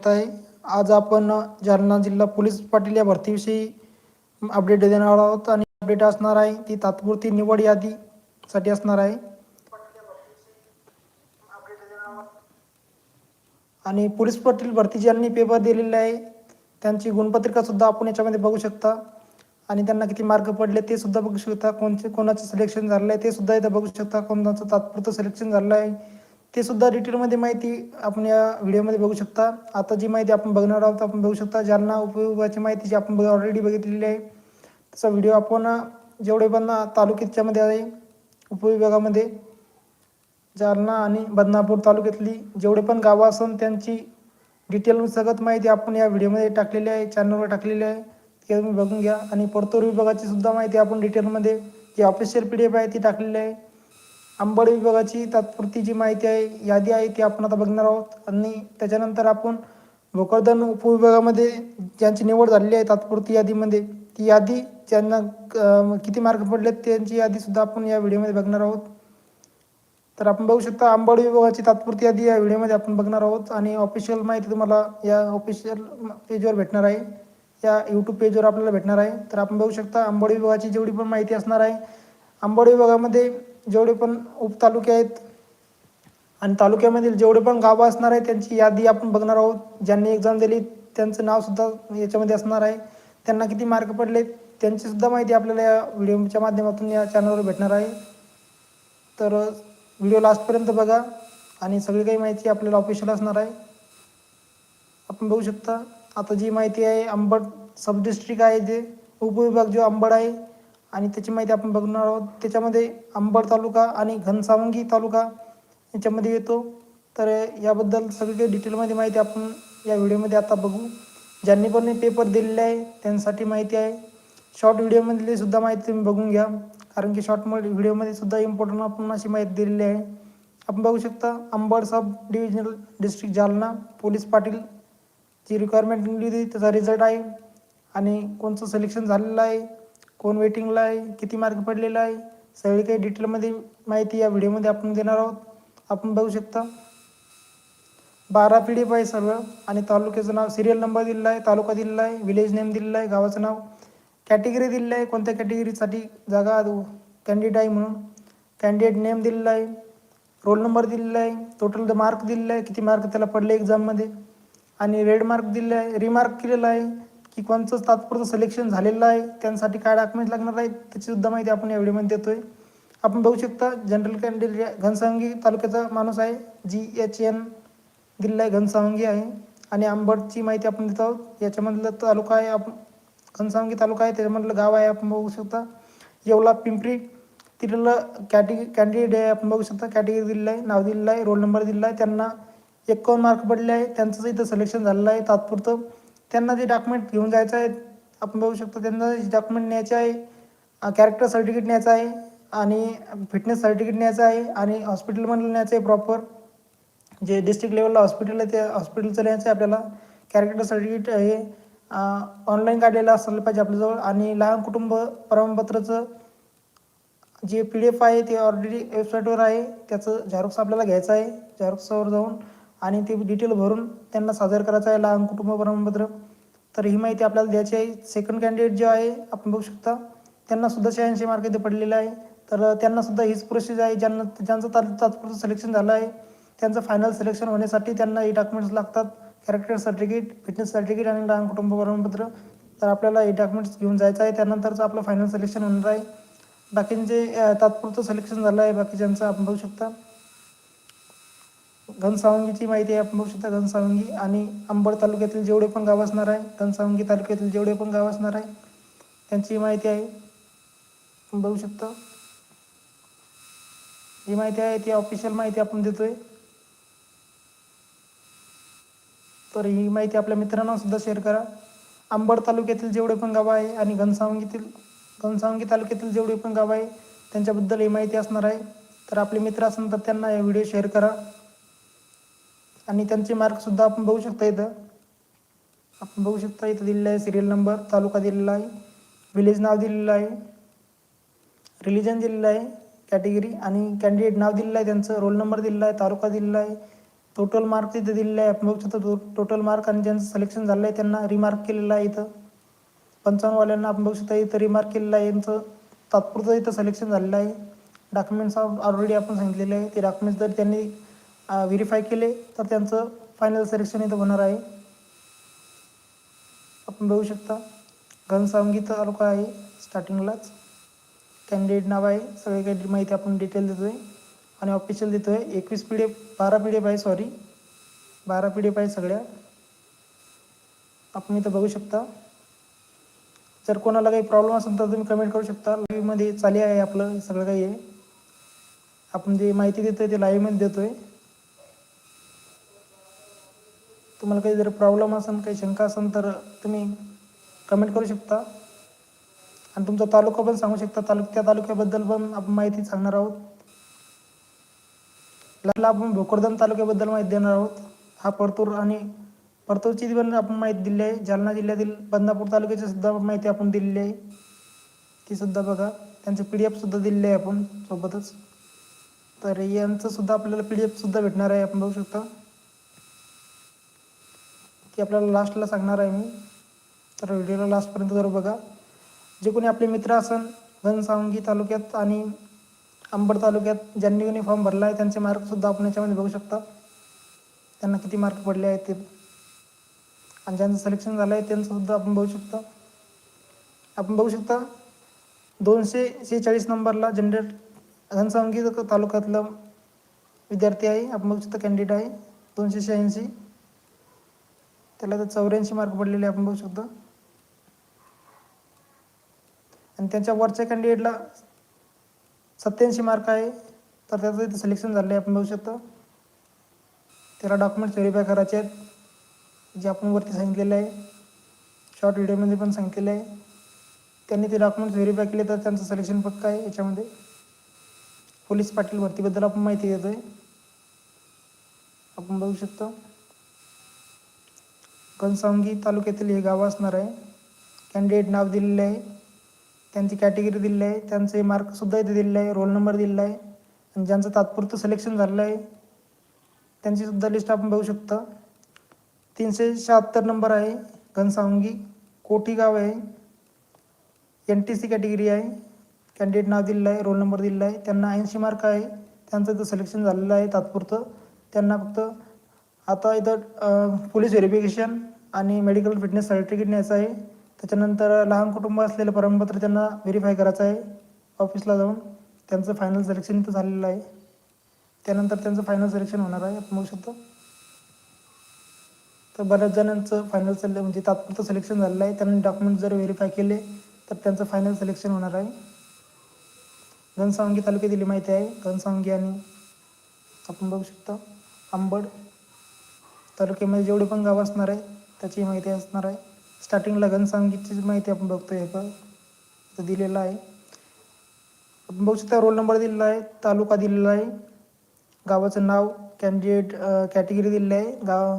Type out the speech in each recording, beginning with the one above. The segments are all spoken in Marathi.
आहे. आज आपण जालना जिल्हा पोलीस पाटील या भरतीविषयी अपडेट देणार आहोत आणि अपडेट असणार आहे. ती तात्पुरती निवड यादीसाठी असणार आहे. आणि पोलीस पाटील भरती ज्यांनी पेपर दिलेले आहे त्यांची गुणपत्रिका सुद्धा आपण याच्यामध्ये बघू शकता. आणि त्यांना किती मार्क पडले ते सुद्धा बघू शकता. कोणते कोणाचं सिलेक्शन झालेलं आहे ते सुद्धा इथं बघू शकता. कोणाचं तात्पुरतं सिलेक्शन झालं आहे. ते सुद्धा डिटेलमध्ये माहिती आपण या व्हिडिओमध्ये बघू शकता. आता जी माहिती आपण बघणार आहोत आपण बघू शकता ज्यांना उपविभागाची माहिती जी आपण ऑलरेडी बघितलेली आहे तसा व्हिडिओ आपण जेवढे पण तालुक्याच्यामध्ये आहे उपविभागामध्ये जालना आणि बदनापूर तालुक्यातली जेवढे पण गावं असून त्यांची डिटेल सगळं माहिती आपण या व्हिडिओमध्ये टाकलेली आहे चॅनलवर टाकलेली आहे. ते तुम्ही बघून घ्या. आणि परतूर विभागाची सुद्धा माहिती आपण डिटेलमध्ये जी ऑफिशियल पी डी एफ आहे ती टाकलेली आहे. अंबड विभागाची तात्पुरती जी माहिती आहे यादी आहे ती आपण आता बघणार आहोत. आणि त्याच्यानंतर आपण भोकरदन उपविभागामध्ये ज्यांची निवड झालेली आहे तात्पुरती यादीमध्ये ती यादी ज्यांना किती मार्क पडलेत त्यांची यादीसुद्धा आपण या व्हिडिओमध्ये बघणार आहोत. तर आपण बघू शकता आंबाड विभागाची तात्पुरती यादी या व्हिडिओमध्ये आपण बघणार आहोत. आणि ऑफिशियल माहिती तुम्हाला या ऑफिशियल पेजवर भेटणार आहे. या यूट्यूब पेजवर आपल्याला भेटणार आहे. तर आपण बघू शकता आंबोडी विभागाची जेवढी पण माहिती असणार आहे आंबोडी विभागामध्ये जेवढे पण उपतालुके आहेत आणि तालुक्यामधील जेवढे पण गावं असणार आहे त्यांची यादी आपण बघणार आहोत. ज्यांनी एक्झाम दिली त्यांचं नावसुद्धा याच्यामध्ये असणार आहे. त्यांना किती मार्क पडले त्यांची सुद्धा माहिती आपल्याला या व्हिडिओच्या माध्यमातून या चॅनलवर भेटणार आहे. तर व्हिडिओ लास्टपर्यंत बघा आणि सगळी काही माहिती आपल्याला ऑफिशियल असणार आहे. आपण बघू शकता आता जी माहिती आहे अंबड सब डिस्ट्रिक्ट आहे जे उपविभाग जो अंबड आहे आणि त्याची माहिती आपण बघणार आहोत. त्याच्यामध्ये अंबड तालुका आणि घनसावंगी तालुका याच्यामध्ये येतो. तर याबद्दल सगळी काही डिटेलमध्ये माहिती आपण या व्हिडिओमध्ये आता बघू. ज्यांनी पण पेपर दिलेले आहे त्यांसाठी माहिती आहे. शॉर्ट व्हिडिओमधली सुद्धा माहिती तुम्ही बघून घ्या. कारण की शॉर्ट व्हिडिओमध्ये सुद्धा इम्पॉर्टंट आपण अशी माहिती दिलेली आहे. आपण बघू शकता Ambad sub divisional district Jalna police Patil जी रिक्वायरमेंट निघली होती त्याचा रिझल्ट आहे. आणि कोणचं सिलेक्शन झालेलं आहे कोण वेटिंगला आहे किती मार्क पडलेला आहे सगळी काही डिटेलमध्ये माहिती या व्हिडिओमध्ये आपण देणार आहोत. आपण बघू शकता. बारा पी डी एफ आहे सर्व आणि तालुक्याचं नाव सिरियल नंबर दिलेला आहे तालुका दिलेला आहे विलेज नेम दिलेला आहे गावाचं नाव. कॅटेगरी दिलेलं आहे कोणत्या कॅटेगरीसाठी जागा कॅन्डिडेट आहे म्हणून. कॅन्डिडेट नेम दिलेला आहे रोल नंबर दिलेला आहे टोटल मार्क दिलेला आहे किती मार्क त्याला पडले एक्झाममध्ये आणि रेड मार्क दिलेला आहे रिमार्क केलेला आहे की कोणचं तात्पुरतं सिलेक्शन झालेलं आहे त्यांसाठी काय डॉक्युमेंट लागणार आहेत त्याची सुद्धा माहिती आपण या व्हिडिओमध्ये देतोय. आपण बघू शकता जनरल कॅन्डिडेट घनसावंगी तालुक्याचा माणूस आहे जी एच एन दिलेला आहे घनसावंगी आहे. आणि आंबडची माहिती आपण देत आहोत याच्यामधलं तालुका आहे आपण घनसावंगी तालुका आहे त्याच्यामधलं गाव आहे आपण बघू शकता. येवला पिंपरी तिथलं कॅटेगरी कॅन्डिडेट आहे आपण बघू शकता. कॅटेगरी दिलेलं आहे नाव दिलेलं आहे रोल नंबर दिलेला आहे त्यांना एकावन्न मार्क पडले आहे त्यांचं इथं सिलेक्शन झालेलं आहे तात्पुरतं. त्यांना जे डॉक्युमेंट घेऊन जायचं आहे आपण बघू शकतो त्यांना जे डॉक्युमेंट न्यायचे आहे कॅरेक्टर सर्टिफिकेट न्यायचं आहे आणि फिटनेस सर्टिफिकेट न्यायचं आहे आणि हॉस्पिटलमधलं न्यायचं आहे प्रॉपर जे डिस्ट्रिक्ट लेवलला हॉस्पिटल आहे त्या हॉस्पिटलचं न्यायचं आहे आपल्याला. कॅरेक्टर सर्टिफिकेट हे ऑनलाईन काढलेलं असलं पाहिजे आपल्याजवळ आणि लहान कुटुंब प्रमाणपत्राचं जे पी डी एफ आहे ते ऑलरेडी वेबसाईटवर आहे. त्याचं झेरॉक्स आपल्याला घ्यायचं आहे झेरॉक्सवर जाऊन आणि ते डिटेल भरून त्यांना सादर करायचं आहे लहान कुटुंब प्रमाणपत्र. तर ही माहिती आपल्याला द्यायची आहे. सेकंड कॅन्डिडेट जे आहे आपण बघू शकता त्यांना सुद्धा शहाऐंशी मार्क इथे पडलेलं आहे. तर त्यांना सुद्धा हीच प्रोसेस आहे. ज्यांना ज्यांचं ता तात्पुरतं सिलेक्शन झालं आहे त्यांचं फायनल सिलेक्शन होण्यासाठी त्यांना हे डॉक्युमेंट्स लागतात. कॅरेक्टर सर्टिफिकेट फिटनेस सर्टिफिकेट आणि लहान कुटुंब प्रमाणपत्र. तर आपल्याला हे डॉक्युमेंट्स घेऊन जायचं आहे. त्यानंतरच आपलं फायनल सिलेक्शन होणार आहे. बाकींचे तात्पुरतं सिलेक्शन झालं आहे. बाकीच्यांचं आपण बघू शकता. घनसावंगीची माहिती आहे आपण बघू शकता घनसावंगी आणि अंबड तालुक्यातील जेवढे पण गाव असणार आहे घनसावंगी तालुक्यातील जेवढे पण गाव असणार आहे त्यांची माहिती आहे. बघू शकता. जी माहिती आहे ती ऑफिशियल माहिती आपण देतोय. तर ही माहिती आपल्या मित्रांना सुद्धा शेअर करा. अंबड तालुक्यातील जेवढे पण गाव आहे आणि घनसावंगीतील घनसावंगी तालुक्यातील जेवढे पण गाव आहे त्यांच्याबद्दल ही माहिती असणार आहे. तर आपले मित्र असेल तर त्यांना हे व्हिडिओ शेअर करा. आणि त्यांचे मार्कसुद्धा आपण बघू शकता इथं. आपण बघू शकता इथं दिलेलं आहे सिरियल नंबर तालुका दिलेला आहे विलेज नाव दिलेलं आहे रिलिजन दिलेलं आहे कॅटेगरी आणि कॅन्डिडेट नाव दिलेलं आहे त्यांचं रोल नंबर दिलेला आहे तालुका दिलेला आहे टोटल मार्क तिथं दिलेलं आहे. आपण बघू शकतो टोटल मार्क आणि ज्यांचं सिलेक्शन झालं आहे त्यांना रिमार्क केलेलं आहे इथं. पंचावन्नवाल्यांना आपण बघू शकता इथं रिमार्क केलेलं आहे. यांचं तात्पुरतं इथं सिलेक्शन झालेलं आहे. डॉक्युमेंट्स ऑलरेडी आपण सांगितलेले आहे. ते डॉक्युमेंट्स जर त्यांनी व्हेरीफाय केले तर त्यांचं फायनल सिलेक्शन इथं होणार आहे. आपण बघू शकता घनसावंगी तालुका आहे स्टार्टिंगलाच कॅन्डिडेट नाव आहे सगळे काही माहिती आपण डिटेल देतो आहे आणि ऑफिशियल देतो आहे एकवीस पी डी एफ बारा पी डी एफ आहे सॉरी बारा पी डी एफ आहे सगळ्या. आपण इथं बघू शकता. जर कोणाला काही प्रॉब्लेम असेल तर तुम्ही कमेंट करू शकता. लाईव्हमध्ये चाली आहे आपलं सगळं काही आहे. आपण जे माहिती देतो आहे ते लाईव्हमध्ये देतो आहे तुम्हाला काही जर प्रॉब्लेम असेल काही शंका असेल तर तुम्ही कमेंट करू शकता. आणि तुमचा तालुका पण सांगू शकता. तालुक त्या तालुक्याबद्दल पण आपण माहिती सांगणार आहोत. लाला आपण भोकरदन तालुक्याबद्दल माहिती देणार आहोत. हा परतूर आणि परतूरची पण आपण माहिती दिली आहे. जालना जिल्ह्यातील बदनापूर तालुक्याची सुद्धा माहिती आपण दिलेली आहे. ती सुद्धा बघा. त्यांचे पी डी एफ सुद्धा आहे आपण सोबतच. तर यांचं सुद्धा आपल्याला पी डी एफ सुद्धा भेटणार आहे. आपण बघू शकता. ती आपल्याला लास्टला सांगणार आहे मी. तर व्हिडिओला लास्टपर्यंत जरूर बघा. जे कोणी आपले मित्र असन घनसावंगी तालुक्यात आणि अंबड तालुक्यात ज्यांनी कोणी फॉर्म भरला आहे त्यांचे मार्कसुद्धा आपण याच्यामध्ये बघू शकता. त्यांना किती मार्क पडले आहेत ते. आणि ज्यांचं सिलेक्शन झालं आहे त्यांचंसुद्धा आपण बघू शकता. आपण बघू शकता दोनशे सेहेचाळीस नंबरला जनरेट घनसावंगी तालुक्यातलं विद्यार्थी आहे. आपण बघू शकता कॅन्डिडेट आहे. दोनशे शहाऐंशी. त्याला तर चौऱ्याऐंशी मार्क पडलेले आपण बघू शकतो. आणि त्यांच्या वरच्या कॅन्डिडेटला सत्याऐंशी मार्क आहे तर त्याचं इथं सिलेक्शन झालं आहे आपण बघू शकतो. त्याला डॉक्युमेंट्स व्हेरीफाय करायचे आहेत जे आपण वरती सांगितलेलं आहे. शॉर्ट व्हिडिओमध्ये पण सांगितलेलं आहे. त्यांनी ते डॉक्युमेंट्स व्हेरीफाय केले तर त्यांचं सिलेक्शन पक्का आहे याच्यामध्ये. पोलीस पाटील भरतीबद्दल आपण माहिती देतो आहे आपण बघू शकतो. घनसावंगी तालुक्यातील हे गाव असणार आहे. कॅन्डिडेट नाव दिलेलं आहे. त्यांची कॅटेगरी दिलेली आहे. त्यांचे मार्कसुद्धा इथे दिलेलं आहे. रोल नंबर दिलेला आहे. आणि ज्यांचं तात्पुरतं सिलेक्शन झालेलं आहे त्यांचीसुद्धा लिस्ट आपण बघू शकता. तीनशे शहात्तर नंबर आहे. घनसावंगी कोठी गाव आहे. एन टी सी कॅटेगरी आहे. कॅन्डिडेट नाव दिलेलं आहे. रोल नंबर दिलेला आहे. त्यांना ऐंशी मार्क आहे. त्यांचं इथं सिलेक्शन झालेलं आहे तात्पुरतं. त्यांना फक्त आता इथं पोलीस व्हेरिफिकेशन आणि मेडिकल फिटनेस सर्टिफिकेट न्यायचं आहे. त्याच्यानंतर लहान कुटुंब असलेलं प्रमाणपत्र त्यांना व्हेरीफाय करायचं आहे. ऑफिसला जाऊन त्यांचं फायनल सिलेक्शन इथं झालेलं आहे. त्यानंतर त्यांचं फायनल सिलेक्शन होणार आहे आपण बघू शकतो. तर बऱ्याच जणांचं फायनल सिले म्हणजे तात्पुरतं सिलेक्शन झालेलं आहे. त्यांनी डॉक्युमेंट जर व्हेरीफाय केले तर त्यांचं फायनल सिलेक्शन होणार आहे. घनसावंगी तालुक्यातील माहिती आहे. घनसावंगी आणि आपण बघू शकतो. आंबड तालुक्यामध्ये जेवढे पण गाव असणार आहे त्याची माहिती असणार आहे. स्टार्टिंगला घनसावंगीची माहिती आपण बघतो हे पण इथं दिलेलं आहे. आपण बघू शकता रोल नंबर दिलेला आहे तालुका दिलेला आहे. गावाचं नाव कॅन्डिडेट कॅटेगरी दिलेलं आहे. गाव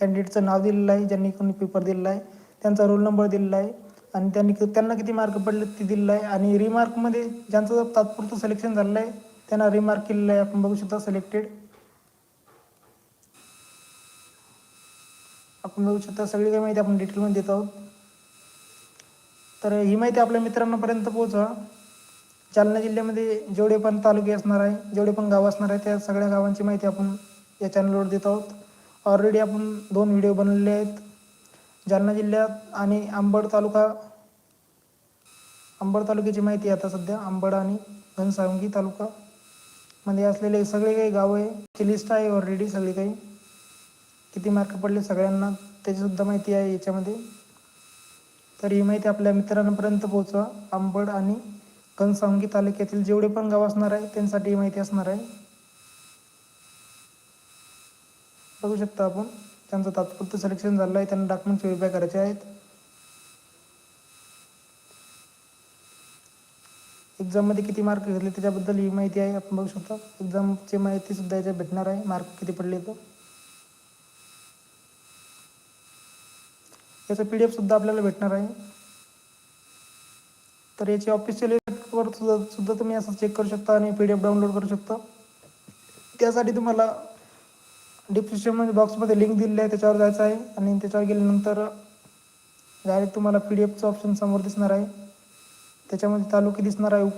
कॅन्डिडेटचं नाव दिलेलं आहे ज्यांनी कोणी पेपर दिलेला आहे. त्यांचा रोल नंबर दिलेला आहे. आणि त्यांनी त्यांना किती मार्क पडले ते दिलेलं आहे. आणि रिमार्कमध्ये ज्यांचं तात्पुरतं सिलेक्शन झालेलं आहे त्यांना रिमार्क केलेलं आहे. आपण बघू शकता सिलेक्टेड आपण बघू शकता सगळी काही माहिती आपण डिटेलमध्ये देत आहोत. तर ही माहिती आपल्या मित्रांपर्यंत पोहोचवा. जालना जिल्ह्यामध्ये जेवढे पण तालुके असणार आहे जेवढे पण गाव असणार आहे त्या सगळ्या गावांची माहिती आपण या चॅनलवर देत आहोत. ऑलरेडी आपण दोन व्हिडिओ बनवलेले आहेत. जालना जिल्ह्यात आणि आंबड तालुका अंबड तालुक्याची माहिती आता सध्या. अंबड आणि घनसावंगी तालुका मध्ये असलेले सगळे काही गाव आहे. ती लिस्ट आहे ऑलरेडी सगळी काही. किती मार्क पडले सगळ्यांना त्याचीसुद्धा माहिती आहे याच्यामध्ये. तर ही माहिती आपल्या मित्रांपर्यंत पोहोचवा. आंबड आणि घनसावंगी तालुक्यातील जेवढे पण गाव असणार आहे त्यांसाठी ही माहिती असणार आहे. बघू शकता आपण त्यांचं तात्पुरतं सिलेक्शन झालं आहे त्यांना डॉक्युमेंट्स व्हेरीफाय करायचे आहेत. एक्झाममध्ये किती मार्क घेतले त्याच्याबद्दल ही माहिती आहे आपण बघू शकता. एक्झामची माहिती सुद्धा याच्यात भेटणार आहे. मार्क किती पडले तर. याचं पी डी एफ सुद्धा आपल्याला भेटणार आहे. तर याची ऑफिशियल वर सुद्धा सुद्धा तुम्ही असं चेक करू शकता आणि पी डी एफ डाउनलोड करू शकता. त्यासाठी तुम्हाला डिस्क्रिप्शनमध्ये बॉक्समध्ये लिंक दिलेली आहे त्याच्यावर जायचं आहे. आणि त्याच्यावर गेल्यानंतर डायरेक्ट तुम्हाला पी डी एफचं ऑप्शन समोर दिसणार आहे. त्याच्यामध्ये तालुके दिसणार आहे उप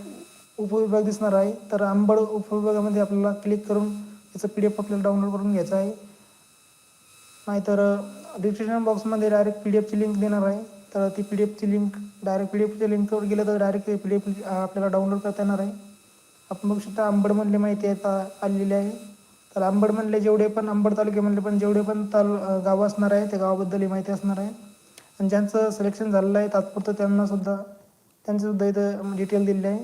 उपविभाग दिसणार आहे. तर आंबड उपविभागामध्ये आपल्याला क्लिक करून त्याचं पी डी एफ आपल्याला डाउनलोड करून घ्यायचं आहे. नाहीतर डिस्क्रिप्शन बॉक्समध्ये डायरेक्ट पी डी एफची लिंक देणार आहे. तर ती पी डी एफची लिंक डायरेक्ट पी डी एफच्या लिंकवर गेलं तर डायरेक्ट पी डी एफ आपल्याला डाउनलोड करता येणार आहे. आपण बघू शकता आंबडमधली माहिती आता आलेली आहे. तर आंबडमधले जेवढे पण आंबड तालुक्यामधले पण जेवढे पण ताल गावं असणार आहे त्या गावाबद्दल ही माहिती असणार आहे. आणि ज्यांचं सिलेक्शन झालेलं आहे तात्पुरतं त्यांनासुद्धा त्यांचंसुद्धा इथं डिटेल दिलेली आहे.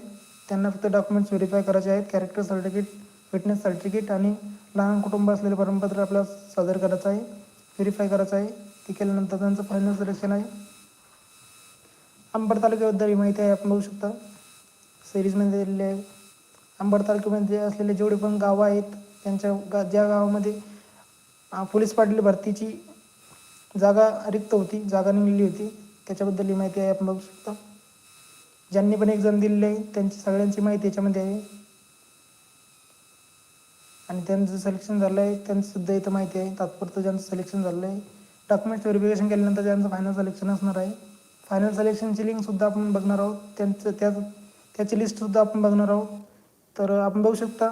त्यांना फक्त डॉक्युमेंट्स व्हेरीफाय करायचे आहेत कॅरेक्टर सर्टिफिकेट फिटनेस सर्टिफिकेट आणि लहान कुटुंब असलेले प्रमाणपत्र आपल्याला सादर करायचं आहे. व्हेरीफाय करायचं आहे. ते केल्यानंतर त्यांचं फायनल सिलेक्शन आहे. अंबड तालुक्याबद्दल ही माहिती आहे आपण बघू शकता. सिरीजमध्ये दिलेली आहे. अंबड तालुक्यामध्ये असलेले जेवढे पण गावं आहेत त्यांच्या गा ज्या गावामध्ये पोलीस पाटील भरतीची जागा रिक्त होती जागा निघलेली होती त्याच्याबद्दल ही माहिती आहे आपण बघू शकता. ज्यांनी पण एक्झाम दिलेली आहे त्यांची सगळ्यांची माहिती याच्यामध्ये आहे. आणि त्यांचं सिलेक्शन झालं आहे त्यांचं सुद्धा इथं माहिती आहे. तात्पुरतं ज्यांचं सिलेक्शन झालं आहे डॉक्युमेंट्स व्हेरिफिकेशन केल्यानंतर त्यांचं फायनल सिलेक्शन असणार आहे फायनल सिलेक्शनची लिंकसुद्धा आपण बघणार आहोत. त्यांचं त्या त्याची लिस्टसुद्धा आपण बघणार आहोत. तर आपण बघू शकता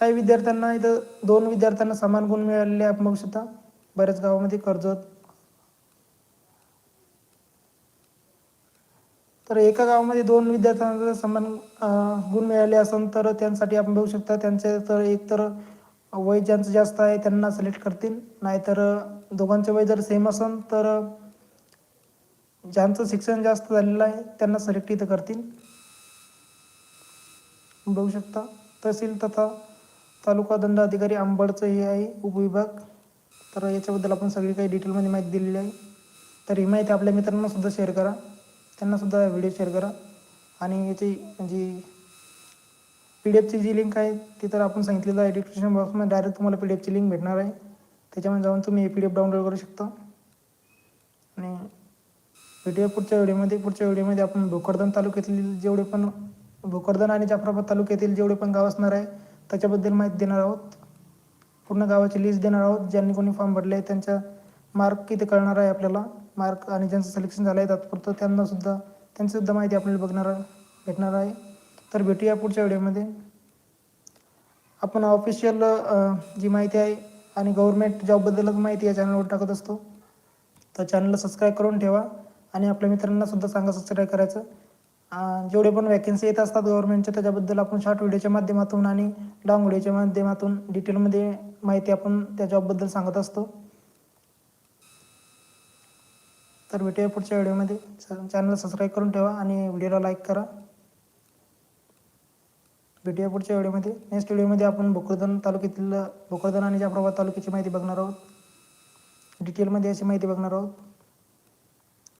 काही विद्यार्थ्यांना इथं दोन विद्यार्थ्यांना समान गुण मिळालेले आपण बघू शकता. बऱ्याच गावामध्ये कर्जत तर एका गावामध्ये दोन विद्यार्थ्यांना जर समान गुण मिळाले असेल तर त्यांसाठी आपण बघू शकता त्यांचे तर एक तर वय ज्यांचं जास्त आहे त्यांना सिलेक्ट करतील. नाहीतर दोघांचे वय जर सेम असेल तर ज्यांचं शिक्षण जास्त झालेलं आहे त्यांना सिलेक्ट इथं करतील. बघू शकता. तहसील तथा तालुका दंडाधिकारी आंबडचं हे आहे उपविभाग. तर याच्याबद्दल आपण सगळी काही डिटेलमध्ये माहिती दिलेली आहे. तर ही माहिती आपल्या मित्रांना सुद्धा शेअर करा. त्यांनासुद्धा व्हिडिओ शेअर करा. आणि याची म्हणजे जी पी डी एफची जी लिंक आहे ती तर आपण सांगितलेलं आहे डिस्क्रिप्शन बॉक्समध्ये डायरेक्ट तुम्हाला पी डी एफची लिंक भेटणार आहे. त्याच्यामध्ये जाऊन तुम्ही पी डी एफ डाउनलोड करू शकता. आणि भेटूया पुढच्या व्हिडिओमध्ये पुढच्या व्हिडिओमध्ये आपण भोकरदन तालुक्यातील जेवढे पण भोकरदन आणि जाफराबाद तालुक्यातील जेवढे पण गाव असणार आहे त्याच्याबद्दल माहिती देणार आहोत. पूर्ण गावाची लिस्ट देणार आहोत. ज्यांनी कोणी फॉर्म भरले त्यांच्या मार्क किती कळणार आहे आपल्याला? मार्क आणि ज्यांचं सिलेक्शन झालं आहे तात्पुरतं त्यांनासुद्धा त्यांचीसुद्धा माहिती आपल्याला बघणार भेटणार आहे. तर भेटूया पुढच्या व्हिडिओमध्ये आपण ऑफिशियल जी माहिती आहे आणि गव्हर्मेंट जॉबबद्दलच माहिती या चॅनलवर टाकत असतो. तर चॅनलला सबस्क्राईब करून ठेवा आणि आपल्या मित्रांना सुद्धा सांगा सबस्क्राईब करायचं. जेवढे पण वॅकन्सी येत असतात गव्हर्नमेंटच्या त्याच्याबद्दल आपण शॉर्ट व्हिडिओच्या माध्यमातून आणि लॉंग व्हिडिओच्या माध्यमातून डिटेलमध्ये माहिती आपण त्या जॉबबद्दल सांगत असतो. तर भेटूया पुढच्या व्हिडिओमध्ये. चॅनल सबस्क्राईब करून ठेवा आणि व्हिडिओला लाईक करा. भेटूया पुढच्या व्हिडिओमध्ये. नेक्स्ट व्हिडिओमध्ये आपण भोकरदन तालुक्यातील भोकरदन आणि जाफराबाद तालुक्याची माहिती बघणार आहोत. डिटेलमध्ये अशी माहिती बघणार आहोत.